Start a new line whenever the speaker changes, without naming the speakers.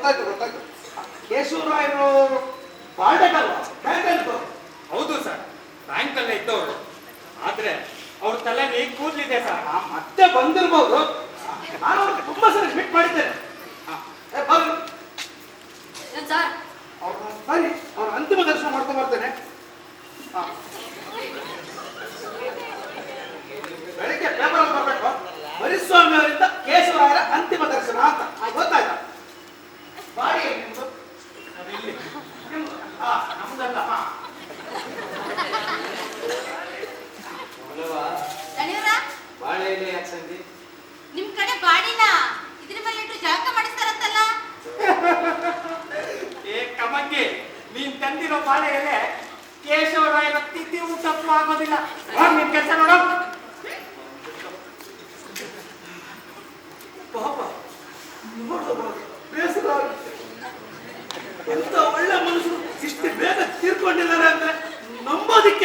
ಗೊತ್ತಾಯ್ತು ಗೊತ್ತಾಯ್ತು. ಕೇಶವರಾಯರು ಬಾಲ್ಡೇಟಲ್ವಾ ಬ್ಯಾಂಕ್
ಹೌದು ಸರ್ ಬ್ಯಾಂಕ್ ಅಲ್ಲೇ ಇದ್ದವರು. ಆದ್ರೆ ಅವ್ರ ತಲೆಯಲ್ಲಿ ಕೂದಲಿದೆ ಸರ್.
ಮತ್ತೆ ಬಂದಿರ್ಬೋದು. ನಾನು ಅವ್ರಿಗೆ ತುಂಬಾ ಸಲ ಮೀಟ್ ಮಾಡಿದ್ದೇನೆ.
ಸರ್?
ಅವ್ರನ್ನ ಬನ್ನಿ ಅವ್ರ ಅಂತಿಮ ದರ್ಶನ ಮಾಡ್ಕೊಂಡು ಬರ್ತೇನೆ.
ನಿಮ್ ಕಡೆ ಬಾಡಿನ ಇದ್ರ ಮೇಲೆ ಇಟ್ಟು ಜಳಕ ಮಾಡಿಸ್ತಾರಂತಲ್ಲ?
ಏ ಕಮಂಗಿ ನೀನ್ ತಂದಿರೋ ಬಾಳೆ ಎಲೆ ಕೇಶವರಾಯರ ತಿಥಿ ಊಟಕ್ಕೂ ಆಗೋದಿಲ್ಲ. ನಿನ್ ಕೆಲಸ
ನೋಡು. ಬೇಸರ